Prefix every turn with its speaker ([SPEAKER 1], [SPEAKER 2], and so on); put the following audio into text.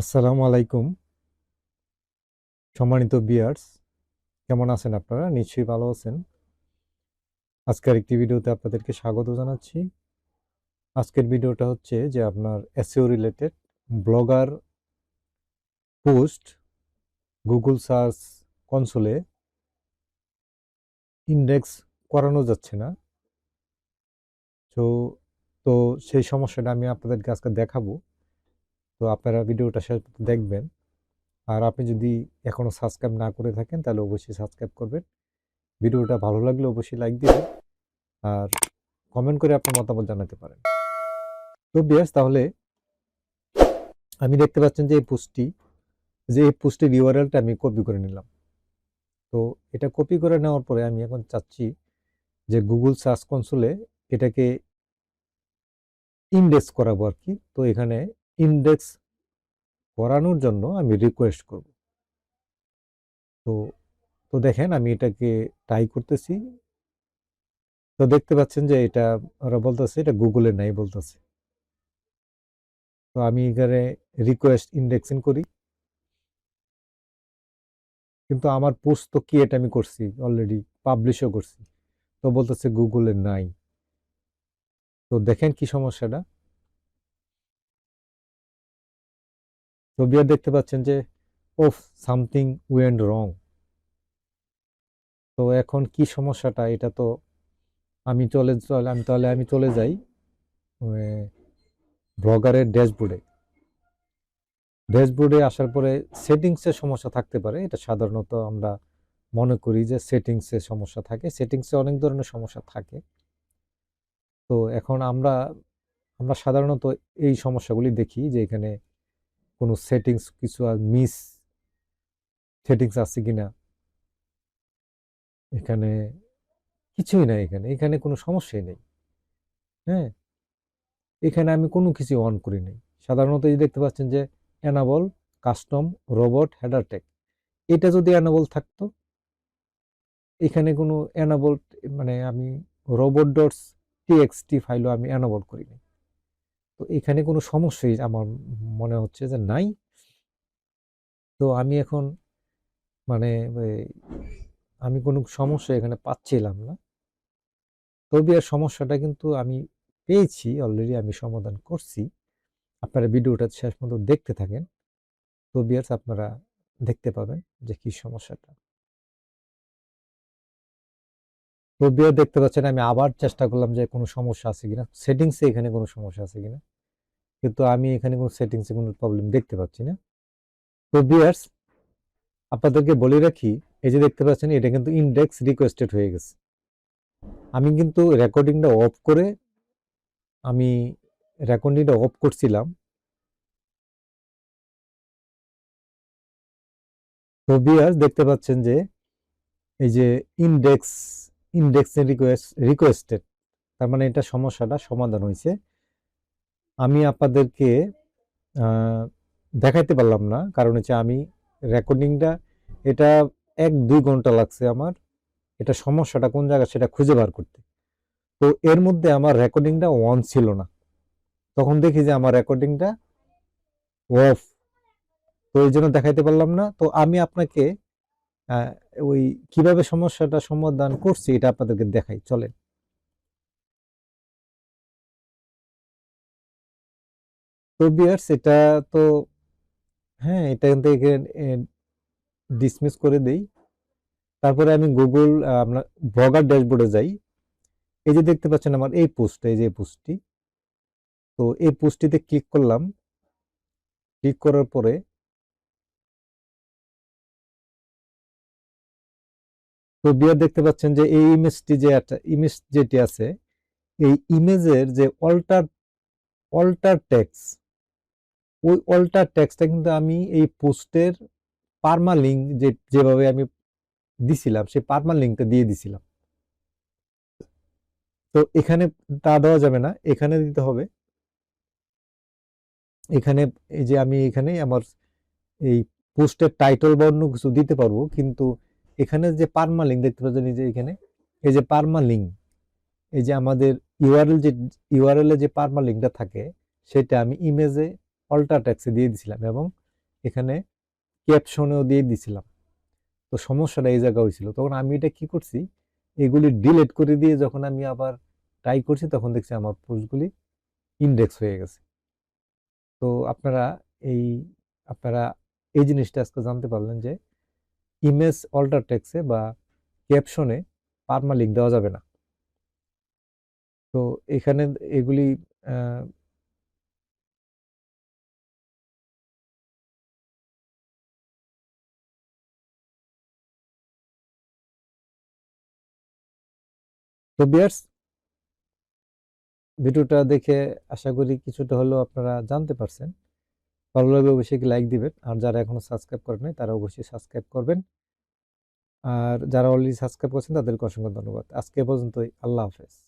[SPEAKER 1] আসসালামু আলাইকুম। সম্মানিত বিয়ার্স কেমন আছেন আপনারা? নিশ্চয়ই ভালো আছেন। আজকের একটি ভিডিওতে আপনাদেরকে স্বাগত জানাচ্ছি। আজকের ভিডিওটা হচ্ছে যে আপনার SEO related blogger post Google search কনসোলে index করানো যাচ্ছে না। তো তো সেই সমস্যাটা আমি আপনাদেরকে আজকে দেখাবো। তো আপনারা ভিডিওটা শেষ দেখবেন। আর আপনি যদি এখনও সাবস্ক্রাইব না করে থাকেন, তাহলে অবশ্যই সাবস্ক্রাইব করবেন। ভিডিওটা ভালো লাগলে অবশ্যই লাইক দিবেন আর কমেন্ট করে আপনার মতামত জানাতে পারেন। তো বিয়াস তাহলে আমি দেখতে পাচ্ছেন যে এই পোস্টটি যে এই পোস্টের ইউআরএলটা আমি কপি করে নিলাম। তো এটা কপি করে নেওয়ার পরে আমি এখন চাচ্ছি যে গুগল সার্চ কনসোলে এটাকে ইন্ডেক্স করাবো আর কি। তো এখানে ইন্ডেক্স করানোর জন্য আমি রিকোয়েস্ট করব। তো তো দেখেন আমি এটাকে ট্রাই করতেছি। তো দেখতে পাচ্ছেন যে এটা ওরা বলতেছে, এটা গুগলে নাই বলতেছে। তো আমি এখানে রিকোয়েস্ট ইন্ডেক্সিং করি। কিন্তু আমার পোস্ট তো কি এটা আমি করছি অলরেডি পাবলিশও করছি। তো বলতেছে গুগলে নাই। তো দেখেন কি সমস্যাটা। তো বিয়ার দেখতে পাচ্ছেন যে, ওফ, সামথিং ওয়েন্ড রং। তো এখন কি সমস্যাটা? এটা তো আমি চলে চলে আমি তাহলে আমি চলে যাই ব্লগারের ড্যাশবোর্ডে। ড্যাশবোর্ডে আসার পরে সেটিংসের সমস্যা থাকতে পারে, এটা সাধারণত আমরা মনে করি যে সেটিংসের সমস্যা থাকে। সেটিংসে অনেক ধরনের সমস্যা থাকে। তো এখন আমরা আমরা সাধারণত এই সমস্যাগুলি দেখি যে এখানে কোনো সেটিংস কিছু আর মিস সেটিংস আছে কি না এখানে কিছুই নাই এখানে এখানে কোনো সমস্যাই নেই। হ্যাঁ? এখানে আমি কোনো কিছু অন করি নাই। সাধারণত এই দেখতে পাচ্ছেন যে enable custom robot header tag এটা যদি অ্যানাবল থাকতো, এখানে কোনো অ্যানাবল মানে আমি রোবট ডটস টিএক্সটি ফাইলও আমি অ্যানাবল করি নাই তো এখানে কোনো সমস্যাই আমার মনে হচ্ছে যে নাই। তো আমি এখন মানে আমি কোনো সমস্যা এখানে পাচ্ছিলাম না। তবে আর সমস্যাটা কিন্তু আমি পেয়েছি অলরেডি আমি সমাধান করছি। আপনারা ভিডিওটা শেষ পর্যন্ত দেখতে থাকেন। তো বিয়ার্স আপনারা দেখতে পাবেন যে কি সমস্যাটা। তো দেখতে পাচ্ছেন, আমি আবার চেষ্টা করলাম যে কোনো সমস্যা আছে কিনা। সেটিংসে এখানে কোনো সমস্যা আছে কিনা। কিন্তু আমি এখানে কোনো সেটিংসে কোনো প্রবলেম দেখতে পাচ্ছি না। তো বিয়ার্স আপনাদেরকে বলে রাখি, এই যে দেখতে পাচ্ছেন, এটা কিন্তু ইন্ডেক্স রিকোয়েস্টেড হয়ে গেছে। আমি কিন্তু রেকর্ডিংটা অফ করে, আমি রেকর্ডিংটা অফ করছিলাম। তো বিয়ার্স দেখতে পাচ্ছেন যে, এই যে ইন্ডেক্স ইন্ডেক্স রিকোয়েস্ট রিকোয়েস্টেড তার মানে এটা সমস্যাটা সমাধান হয়েছে। আমি আপনাদেরকে দেখাইতে পারলাম না, কারণ হচ্ছে আমি রেকর্ডিংটা এটা এক, দুই ঘণ্টা লাগছে আমার, এটা সমস্যাটা কোন জায়গায় সেটা খুঁজে বার করতে। তো এর মধ্যে আমার রেকর্ডিংটা অন ছিল না। তখন দেখি যে আমার রেকর্ডিংটা অফ তো এই জন্য দেখাইতে পারলাম না। তো আমি আপনাকে ওই কীভাবে সমস্যাটা সমাধান করছি এটা আপনাদেরকে দেখাই, চলেন। তো বিয়ার্স, এটা তো হ্যাঁ এটা কিন্তু ডিসমিস করে দেই। তারপরে আমি গুগল আপনার ব্লগার ড্যাশবোর্ডে যাই। এই যে দেখতে পাচ্ছেন আমার এই পোস্ট এই যে পোস্টটি তো এই পোস্টটিতে ক্লিক করলাম। ক্লিক করার পরে তো বিয়ার দেখতে পাচ্ছেন যে এই ইমেজটি যে একটা ইমেজ যেটি আছে, এই ইমেজের যে অল্টার অল্টার ট্যাক্স ওই অল্টার ট্যাক্সটা কিন্তু আমি এই পোস্টের পারমা লিঙ্ক যে, যেভাবে আমি দিছিলাম, সেই পারমা লিঙ্কটা দিয়ে দিছিলাম। তো এখানে তা দেওয়া যাবে না, এখানে দিতে হবে। এখানে এই যে আমি এখানে আমার এই পোস্টের টাইটল বা অন্য কিছু দিতে পারব, কিন্তু এখানে যে পারমা লিঙ্ক দেখতে পাচ্ছেন, এই যে এখানে, এই যে পারমা লিঙ্ক এই যে আমাদের ইউআরএল যে ইউআরএল এ যে পারমা লিঙ্কটা থাকে, সেটা আমি ইমেজে অল্টার ট্যাক্সে দিয়ে দিছিলাম এবং এখানে ক্যাপশনেও দিয়ে দিছিলাম। তো সমস্যাটা এই জায়গা হয়েছিল। তখন আমি এটা কি করছি, এগুলি ডিলিট করে দিয়ে যখন আমি আবার ট্রাই করছি, তখন দেখছি আমার পোস্টগুলি ইন্ডেক্স হয়ে গেছে। তো আপনারা এই আপনারা এই জিনিসটা আজকে জানতে পারলেন যে ইমেজ অল্টার টেক্সে বা ক্যাপশনে পারমা লিঙ্ক দেওয়া যাবে না। তো এখানে এগুলি তো বিয়ার্স ভিডিওটা দেখে আশা করি কিছুটা হলেও আপনারা জানতে পারছেন। ভালো লাগলে অবশ্যই লাইক দিবেন। আর যারা এখনও সাবস্ক্রাইব করেন নাই, তারা অবশ্যই সাবস্ক্রাইব করবেন। আর যারা অলরেডি সাবস্ক্রাইব করছেন, তাদেরকে অসংখ্য ধন্যবাদ। আজকে পর্যন্তই। আল্লাহ হাফেজ।